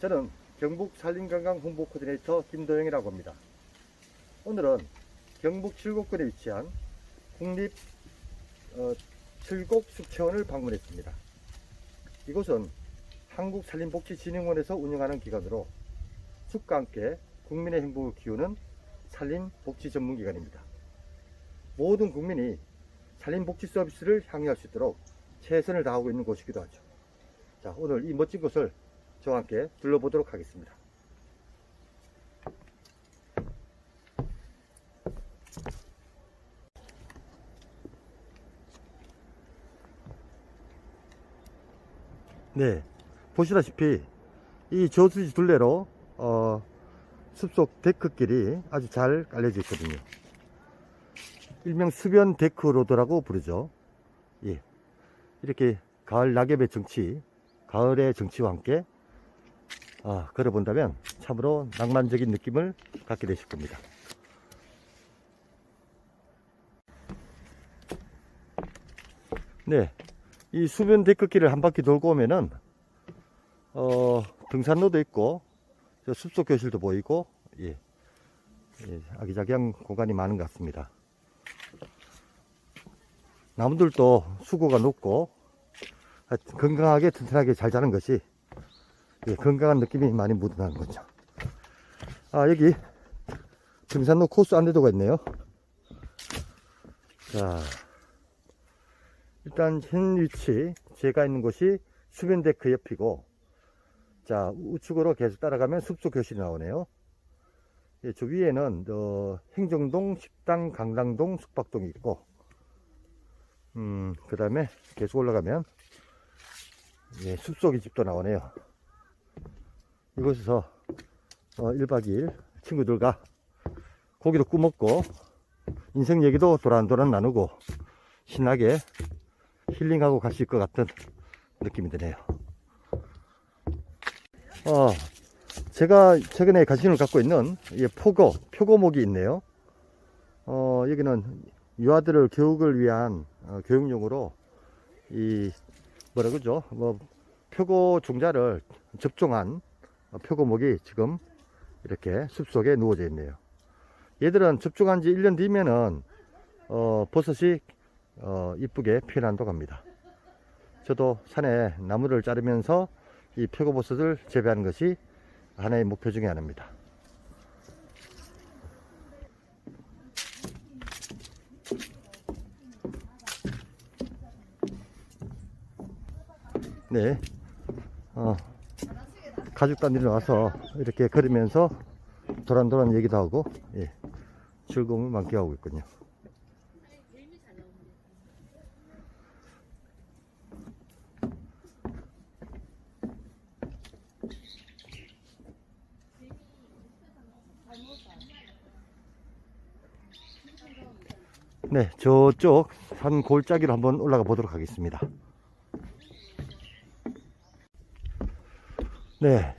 저는 경북 산림관광 홍보 코디네이터 김도영이라고 합니다. 오늘은 경북 칠곡군에 위치한 국립 어, 칠곡 숲체원을 방문했습니다. 이곳은 한국산림복지진흥원에서 운영하는 기관으로 숲과 함께 국민의 행복을 키우는 산림복지 전문기관입니다. 모든 국민이 산림복지 서비스를 향유할 수 있도록 최선을 다하고 있는 곳이기도 하죠. 자, 오늘 이 멋진 곳을 저와 함께 둘러보도록 하겠습니다. 네, 보시다시피 이 저수지 둘레로 어, 숲속 데크길이 아주 잘 깔려져 있거든요. 일명 수변 데크로드라고 부르죠. 예, 이렇게 가을 낙엽의 정치, 가을의 정치와 함께 아, 걸어본다면 참으로 낭만적인 느낌을 갖게 되실 겁니다. 네, 이 수변 데크길을 한 바퀴 돌고 오면은 어, 등산로도 있고 저 숲속 교실도 보이고 예, 예, 아기자기한 공간이 많은 것 같습니다. 나무들도 수고가 높고 건강하게 튼튼하게 잘 자는 것이 예, 건강한 느낌이 많이 묻어나는 거죠. 아 여기 등산로 코스 안내도가 있네요. 자 일단 현 위치 제가 있는 곳이 수변데크 옆이고 자 우측으로 계속 따라가면 숲속 교실이 나오네요. 예, 저 위에는 어, 행정동, 식당, 강당동, 숙박동이 있고 음, 그 다음에 계속 올라가면 예, 숲속의 집도 나오네요. 이곳에서 어, 1박 2일 친구들과 고기도 구먹고 인생 얘기도 도란도란 나누고 신나게 힐링하고 갈 수 있을 것 같은 느낌이 드네요. 어, 제가 최근에 관심을 갖고 있는 이 포고, 표고목이 있네요. 어, 여기는 유아들을 교육을 위한 어, 교육용으로 이 뭐라 그러죠? 뭐 표고 종자를 접종한 어, 표고목이 지금 이렇게 숲속에 누워져 있네요. 얘들은 접종한 지 1년 뒤면은 어, 버섯이 어, 이쁘게 피어난다고 합니다. 저도 산에 나무를 자르면서 이 표고버섯을 재배하는 것이 하나의 목표 중에 하나입니다. 네. 어, 가족 단위로 와서 이렇게 걸으면서 도란도란 얘기도 하고, 예, 즐거움을 만끽하고 있군요. 네, 저쪽 산 골짜기로 한번 올라가 보도록 하겠습니다. 네,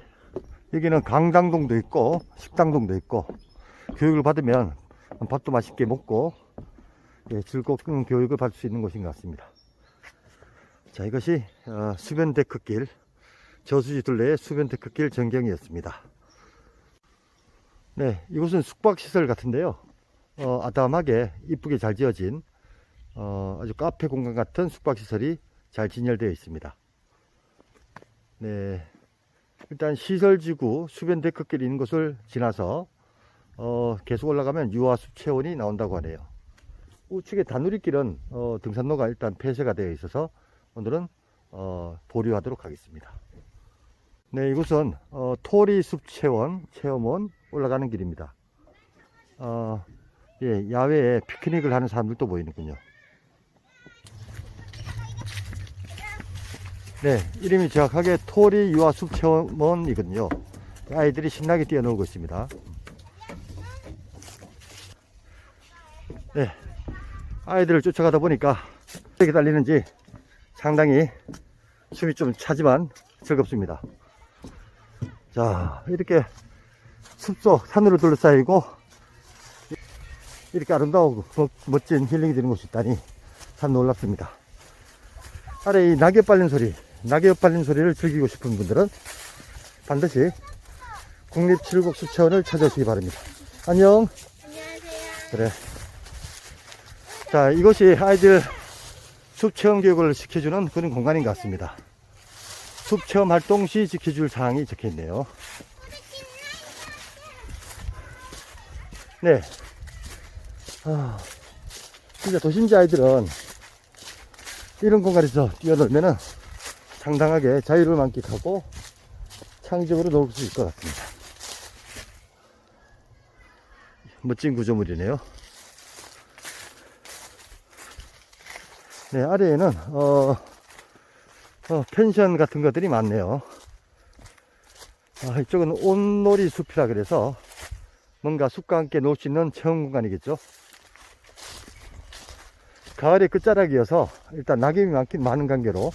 여기는 강당동도 있고 식당동도 있고 교육을 받으면 밥도 맛있게 먹고 예, 즐거운 교육을 받을 수 있는 곳인 것 같습니다. 자, 이것이 어, 수변 데크길 저수지 둘레의 수변 데크길 전경이었습니다. 네, 이곳은 숙박시설 같은데요. 어, 아담하게 이쁘게 잘 지어진 어, 아주 카페 공간 같은 숙박시설이 잘 진열되어 있습니다. 네, 일단 시설지구 수변 데크길이 있는 곳을 지나서 어, 계속 올라가면 유아숲 체온이 나온다고 하네요. 우측에 다누리길은 어, 등산로가 일단 폐쇄가 되어 있어서 오늘은 어, 보류하도록 하겠습니다. 네, 이곳은 어, 토리숲 체원 체험원 올라가는 길입니다. 어, 예, 야외에 피크닉을 하는 사람들도 보이는군요. 네, 이름이 정확하게 토리 유아 숲 체험원이거든요. 아이들이 신나게 뛰어놀고 있습니다. 네, 아이들을 쫓아가다 보니까 어떻게 달리는지 상당히 숨이 좀 차지만 즐겁습니다. 자, 이렇게 숲속 산으로 둘러싸이고 이렇게 아름다우고 멋- 멋진 힐링이 되는 곳이 있다니 참 놀랍습니다. 아래 이 낙엽 빨린 소리 낙엽 발린 소리를 즐기고 싶은 분들은 반드시 국립칠곡수체원을 찾아오시기 바랍니다. 안녕. 안녕하세요. 그래. 자, 이것이 아이들 숲 체험 교육을 시켜주는 그런 공간인 것 같습니다. 숲 체험 활동 시 지켜줄 사항이 적혀 있네요. 네. 아, 진짜 도심지 아이들은 이런 공간에서 뛰어놀면은 상당하게 자유를 만끽하고 창의적으로 놀 수 있을 것 같습니다. 멋진 구조물이네요. 네, 아래에는, 어, 어, 펜션 같은 것들이 많네요. 아, 이쪽은 온놀이 숲이라 그래서 뭔가 숲과 함께 놀 수 있는 체험 공간이겠죠. 가을의 끝자락이어서 일단 낙엽이 많긴 많은 관계로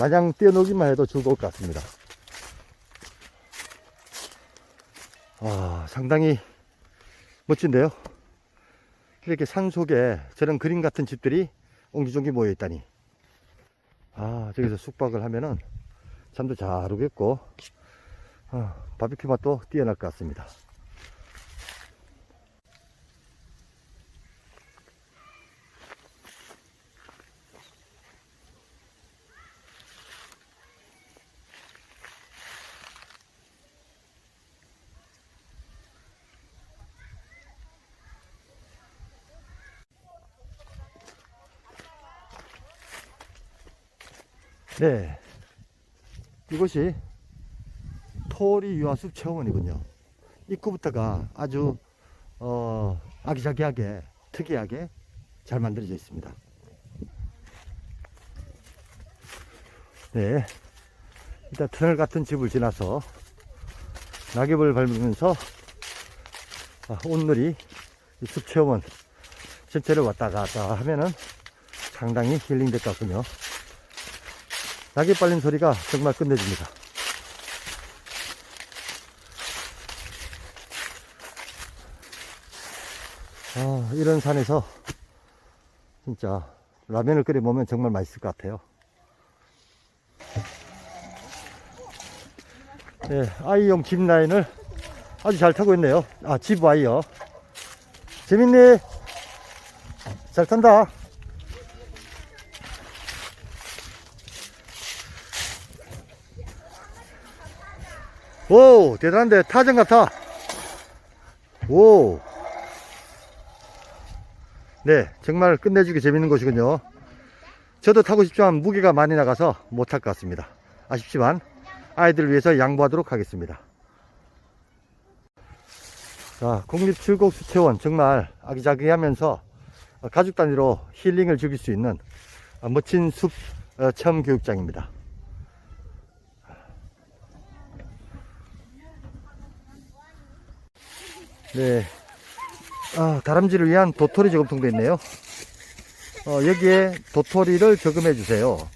마냥 뛰어놀기만 해도 즐거울 것 같습니다. 아, 상당히 멋진데요. 이렇게 산 속에 저런 그림 같은 집들이 옹기종기 모여 있다니. 아, 저기서 숙박을 하면은 잠도 잘 오겠고, 아, 바비큐 맛도 뛰어날 것 같습니다. 네. 이곳이 토리 유아숲 체험원이군요. 입구부터가 아주, 어, 아기자기하게, 특이하게 잘 만들어져 있습니다. 네. 일단 터널 같은 집을 지나서 낙엽을 밟으면서 아, 온누리 이숲 체험원 전체를 왔다 갔다 하면은 상당히 힐링될 것 같군요. 낙엽 빨린 소리가 정말 끝내줍니다. 아, 이런 산에서 진짜 라면을 끓여 먹으면 정말 맛있을 것 같아요. 네, 아이용 집 라인을 아주 잘 타고 있네요. 아, 집 와이어. 재밌니? 잘 탄다. 오, 대단한데 타전 같아. 오. 네, 정말 끝내주기 재밌는 곳이군요. 저도 타고 싶지만 무게가 많이 나가서 못 탈 것 같습니다. 아쉽지만 아이들을 위해서 양보하도록 하겠습니다. 자, 국립칠곡수체원 정말 아기자기하면서 가족 단위로 힐링을 즐길 수 있는 멋진 숲 어, 체험 교육장입니다. 네. 아, 다람쥐를 위한 도토리 저금통도 있네요. 어, 여기에 도토리를 저금해 주세요.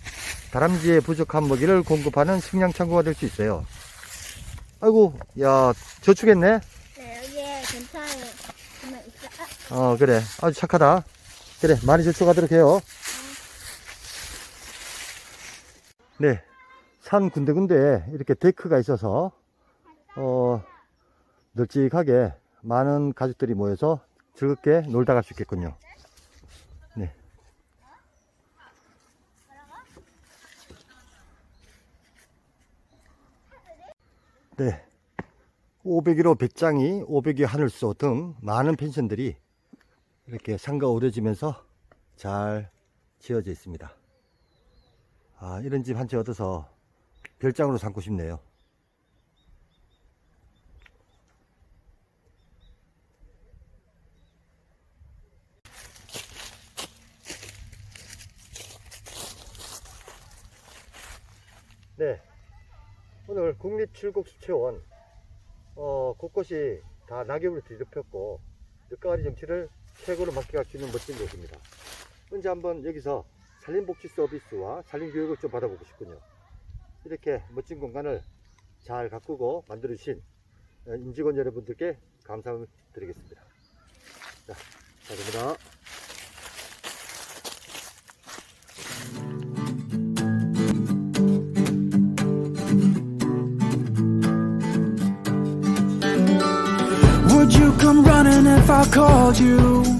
다람쥐의 부족한 먹이를 공급하는 식량 창고가 될 수 있어요. 아이고, 야, 저축했네? 네, 여기에 괜찮아요. 아, 어, 그래. 아주 착하다. 그래, 많이 저축하도록 해요. 네. 산 군데군데 이렇게 데크가 있어서, 어, 널찍하게 많은 가족들이 모여서 즐겁게 놀다 갈 수 있겠군요. 네. 네. 501호 백장이, 502 하늘소 등 많은 펜션들이 이렇게 산과 어우러지면서 잘 지어져 있습니다. 아, 이런 집 한 채 얻어서 별장으로 삼고 싶네요. 네. 오늘 국립칠곡수체원, 어, 곳곳이 다 낙엽을 뒤덮였고, 늦가을이 정치를 최고로 맡겨갈 수 있는 멋진 곳입니다. 언제 한번 여기서 산림복지 서비스와 산림교육을 좀 받아보고 싶군요. 이렇게 멋진 공간을 잘 가꾸고 만들어주신 어, 임직원 여러분들께 감사을 드리겠습니다. 자, 감사합니다. I called you.